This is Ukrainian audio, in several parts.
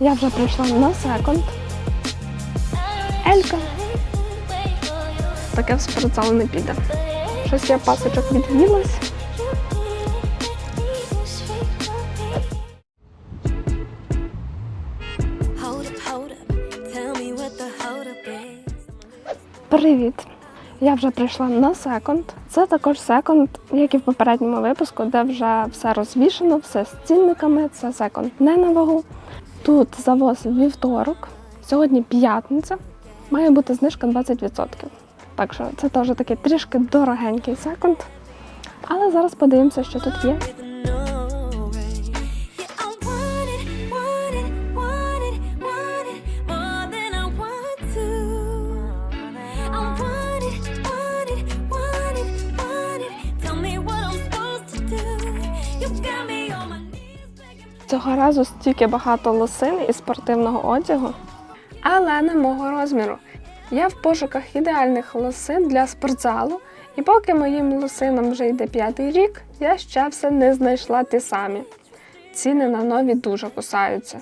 Я вже прийшла на секонд. Елька. Таке в спортзал не піде. Щось я пасочок від'їлась. Is. Привіт! Я вже прийшла на секонд. Це також секонд, як і в попередньому випуску, де вже все розвішено, все з цінниками. Це секонд не на вагу. Тут завоз вівторок, сьогодні п'ятниця. Має бути знижка 20%. Так що це теж такий трішки дорогенький секонд. Але зараз подивимося, що тут є. You got me Цього разу стільки багато лосин і спортивного одягу, але не мого розміру. Я в пошуках ідеальних лосин для спортзалу, і поки моїм лосинам вже йде п'ятий рік, я ще все не знайшла ті самі. Ціни на нові дуже кусаються.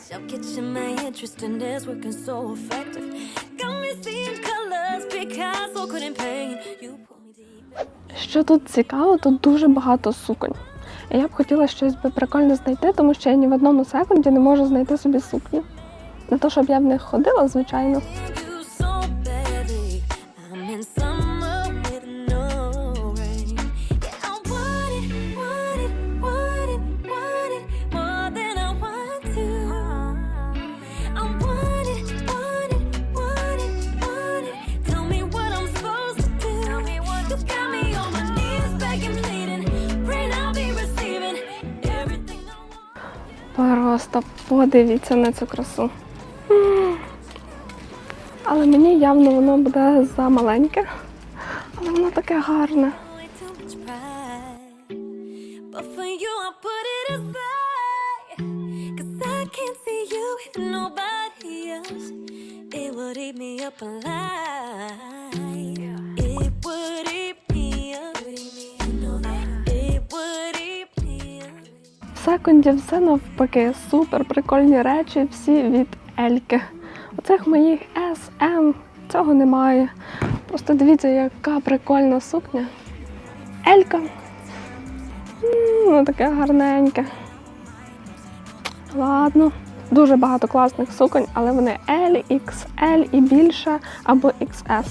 Що тут цікаво, тут дуже багато суконь. І я б хотіла щось би прикольне знайти, тому що я ні в одному секунді не можу знайти собі сукню. Не то, щоб я в них ходила, звичайно. Просто подивіться на цю красу. Але мені явно воно буде замаленьке. Але воно таке гарне. nobody else. It would eat me up alive. Секунді все навпаки. Супер прикольні речі, всі від Ельки. Оцих моїх SM цього немає. Просто дивіться, яка прикольна сукня. Елька. М, Ну, таке гарненьке. Ладно. Дуже багато класних суконь, але вони L, XL і більше або XS.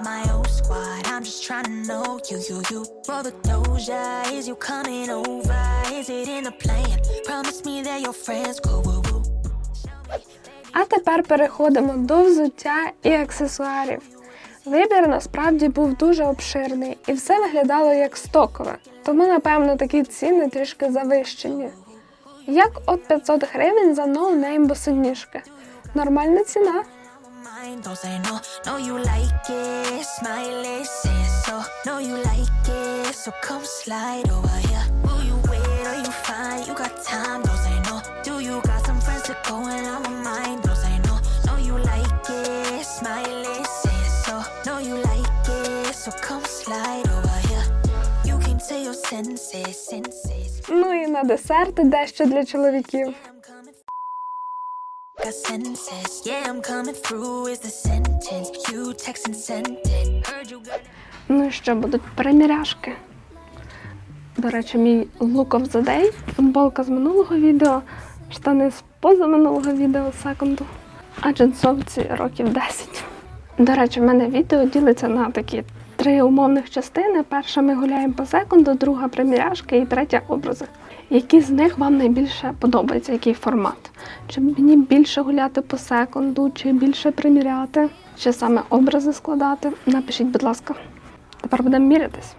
With my old squad. I'm just trying to know you, you, you. For the doja, is you coming over? Is it in the plan? Promise me that your friends go woo woo. А тепер переходимо до взуття і аксесуарів. Вибір насправді був дуже обширний і все виглядало як стокове, тому, напевно, такі ціни трішки завищені. Як от 500 гривень за ноунейм босоніжки. Нормальна ціна. Mind, say no. No, you like it, smile it, say so. No, you like it, so come slide over here. Who you with? Are you fine? You got time, don't say no. Do you got some friends to go and I don't mind, don't say no. No, you like it, smile it, say so. No, you like it, so come slide over here. You came to your senses, senses. Ну і на десерт дещо для чоловіків. Got senses, yeah, I'm coming through. Is the sentence you text and sent it? Heard you got. Ну що будуть приміряшки. До речі, мій look of the day, футболка з минулого відео, штани з позаминулого відео секунду, а джинсовці років 10. До речі, в мене відео ділиться на такі три умовних частини. Перша ми гуляємо по секунду, друга приміряшки і третя образи. Які з них вам найбільше подобається, який формат? Чи мені більше гуляти по секунду, чи більше приміряти, чи саме образи складати? Напишіть, будь ласка. Тепер будемо мірятись.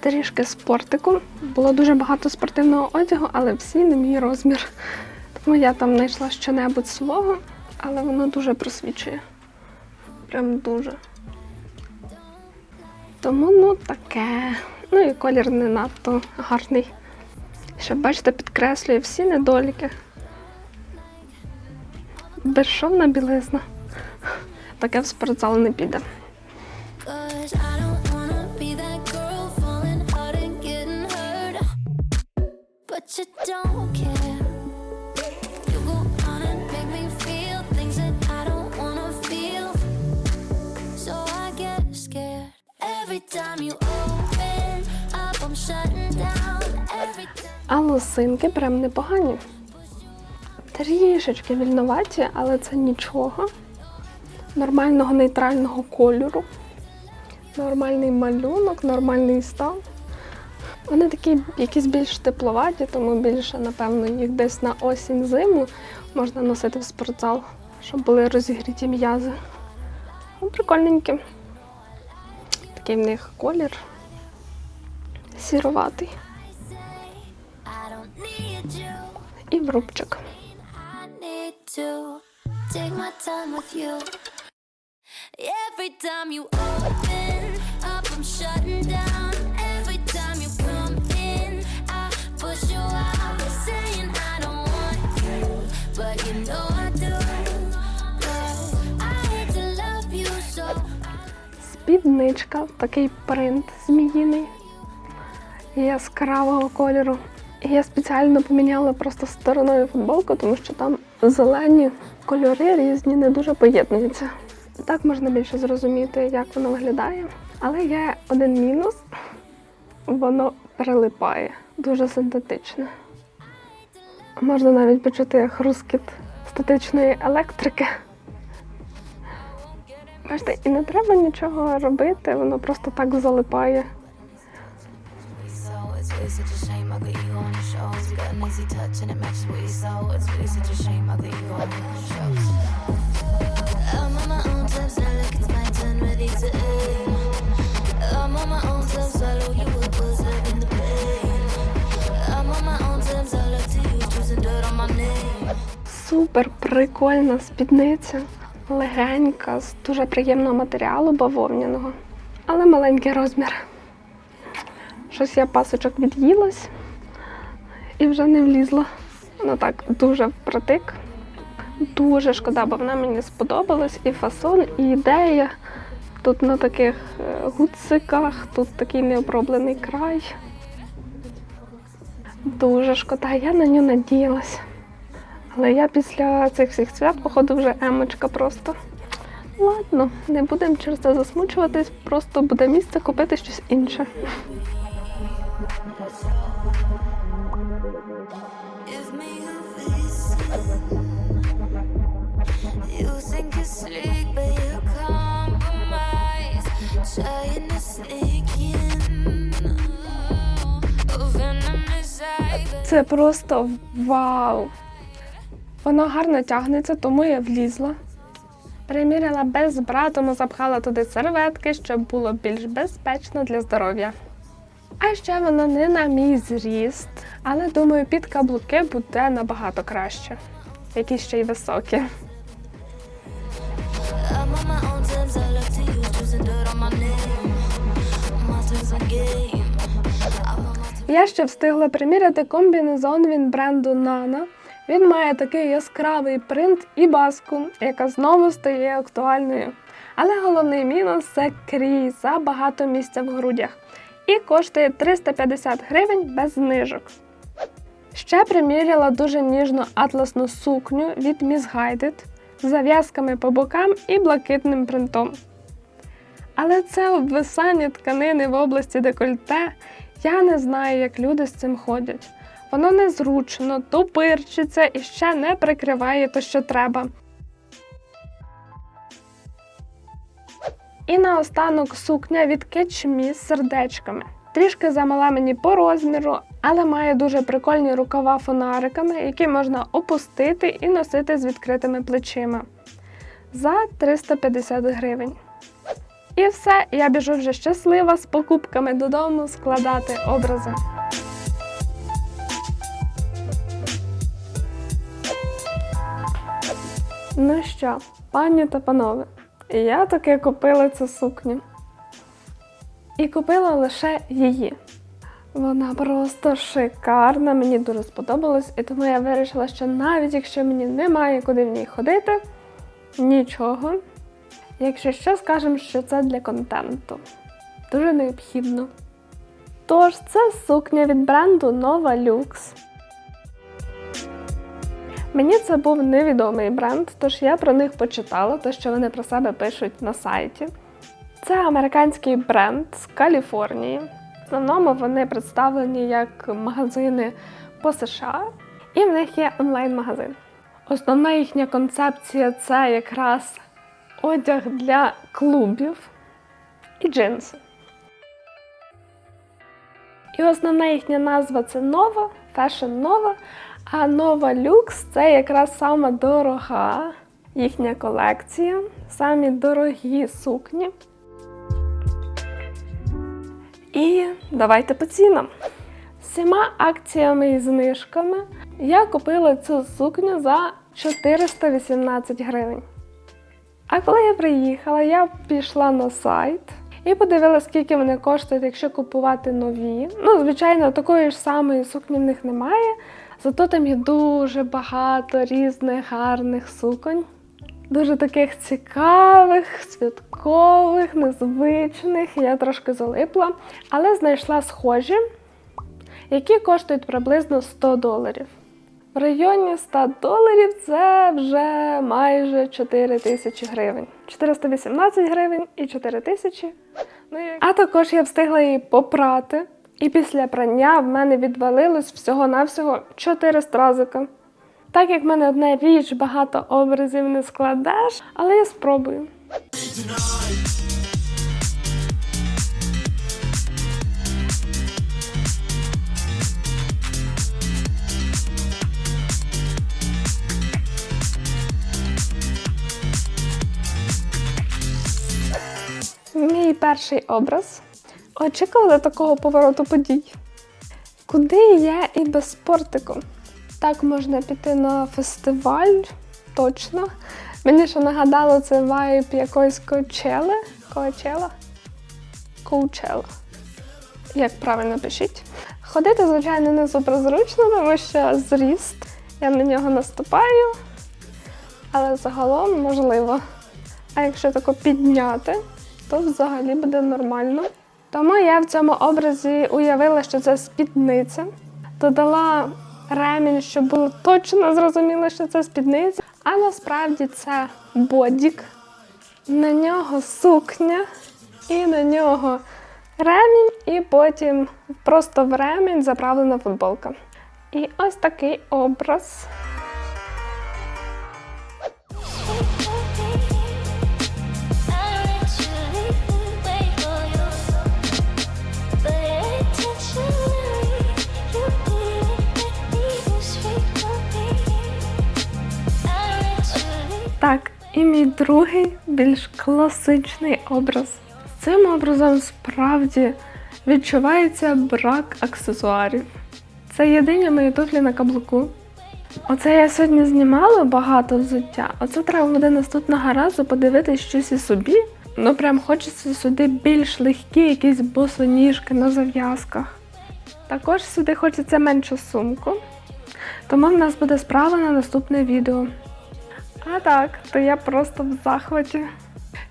Трішки спортику. було дуже багато спортивного одягу, але всі не мій розмір. Тому я там знайшла щонебудь свого, але воно дуже просвічує. Прям дуже. Тому ну таке. Ну і колір не надто гарний. Ще бачите, підкреслює всі недоліки. Безшовна білизна. Таке в спортзал не піде. А лосинки прям непогані. Трішечки вільноваті, але це нічого. Нормального нейтрального кольору. Нормальний малюнок, нормальний стан. Вони такі якісь більш тепловаті, тому більше, напевно, їх десь на осінь-зиму можна носити в спортзал, щоб були розігріті м'язи. Ну, прикольненькі. Такий в них колір. Сіроватий. І в рубчик. Every time you open up, I'm shutting down. Спідничка, такий принт зміїний яскравого кольору. І я спеціально поміняла просто стороною футболку, тому що там зелені кольори різні, не дуже поєднуються. Так можна більше зрозуміти, як воно виглядає. Але є один мінус: воно прилипає, дуже синтетичне. Можна навіть почути хрускіт статичної електрики. Бачите, і не треба нічого робити, воно просто так залипає. Супер прикольна спідниця, легенька, з дуже приємного матеріалу бавовняного, але маленький розмір. Щось я пасочок від'їлась і вже не влізла. Ну так, дуже впритик. Дуже шкода, бо вона мені сподобалась і фасон, і ідея. Тут на таких е, гудзиках, тут такий необроблений край. Дуже шкода, я на нього надіялась. Але я після цих всіх свят, походу, вже емочка просто. Ладно, не будемо через це засмучуватись, просто буде місце купити щось інше. Це просто вау! Воно гарно тягнеться, тому я влізла. Приміряла без бра, тому запхала туди серветки, щоб було більш безпечно для здоров'я. А ще воно не на мій зріст, але думаю, під каблуки буде набагато краще. Які ще й високі. Я ще встигла приміряти комбінезон він бренду Nana. Він має такий яскравий принт і баску, яка знову стає актуальною. Але головний мінус це крій за багато місця в грудях. І коштує 350 гривень без знижок. Ще приміряла дуже ніжну атласну сукню від Miss Guided з зав'язками по бокам і блакитним принтом. Але це обвисання тканини в області декольте. Я не знаю, як люди з цим ходять. Воно незручно, тупирчиться і ще не прикриває то, що треба. І наостанок сукня від Me з сердечками. Трішки замала мені по розміру, але має дуже прикольні рукава фонариками, які можна опустити і носити з відкритими плечима. За 350 гривень. І все, я біжу вже щаслива з покупками додому складати образи. Ну що, пані та панове, я таки купила цю сукню. І купила лише її. Вона просто шикарна, мені дуже сподобалось, і тому я вирішила, що навіть якщо мені немає куди в ній ходити, нічого. Якщо що, скажемо, що це для контенту. Дуже необхідно. Тож, це сукня від бренду Nova Lux. Мені це був невідомий бренд, тож я про них почитала, те, що вони про себе пишуть на сайті. Це американський бренд з Каліфорнії. В основному вони представлені як магазини по США, і в них є онлайн-магазин. Основна їхня концепція це якраз одяг для клубів і джинси. І основна їхня назва це Нова, Fashion Nova, а Нова Люкс це якраз сама дорога їхня колекція, самі дорогі сукні. І давайте по цінам. Всіма акціями і знижками я купила цю сукню за 418 гривень. А коли я приїхала, я пішла на сайт і подивилася, скільки вони коштують, якщо купувати нові. Ну, звичайно, такої ж самої сукні в них немає. Зато там є дуже багато різних гарних суконь. Дуже таких цікавих, святкових, незвичних. Я трошки залипла, але знайшла схожі, які коштують приблизно 100 доларів. В районі 100 доларів це вже майже 4 тисячі гривень. 418 гривень і 4 тисячі. Ну, А також я встигла її попрати. І після прання в мене відвалилось всього-навсього 4 стразика. Так як в мене одна річ, багато образів не складеш, але я спробую. Мій перший образ. Очікували такого повороту подій. Куди я і без спортику? Так можна піти на фестиваль, точно. Мені ще нагадало це вайб якоїсь Коучели. Коачела? Коучела. Як правильно пишіть. Ходити, звичайно, не суперзручно, тому що зріст. Я на нього наступаю, але загалом можливо. А якщо тако підняти, то взагалі буде нормально. Тому я в цьому образі уявила, що це спідниця. Додала ремінь, щоб було точно зрозуміло, що це спідниця. А насправді це бодік. На нього сукня, і на нього ремінь, і потім просто в ремінь заправлена футболка. І ось такий образ. Так, і мій другий більш класичний образ. Цим образом справді відчувається брак аксесуарів. Це єдині мої туфлі на каблуку. Оце я сьогодні знімала багато взуття. Оце треба буде наступного разу подивитись щось і собі. Ну прям хочеться сюди більш легкі якісь босоніжки на зав'язках. Також сюди хочеться меншу сумку. Тому в нас буде справа на наступне відео. А так, то я просто в захваті.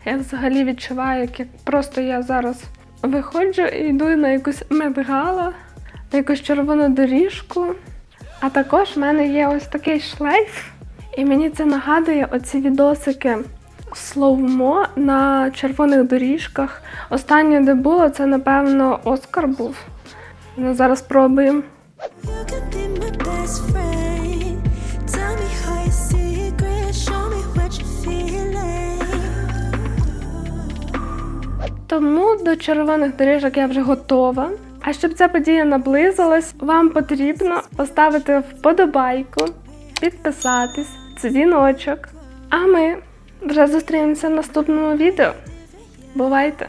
Я взагалі відчуваю, як просто я зараз виходжу і йду на якусь медгала, на якусь червону доріжку. А також в мене є ось такий шлейф, і мені це нагадує оці відосики слоумо на червоних доріжках. Останнє, де було, це, напевно, Оскар був. Ну, зараз пробуємо. До червоних доріжок я вже готова. А щоб ця подія наблизилась, вам потрібно поставити вподобайку, підписатись, дзвіночок. А ми вже зустрінемося в наступному відео. Бувайте!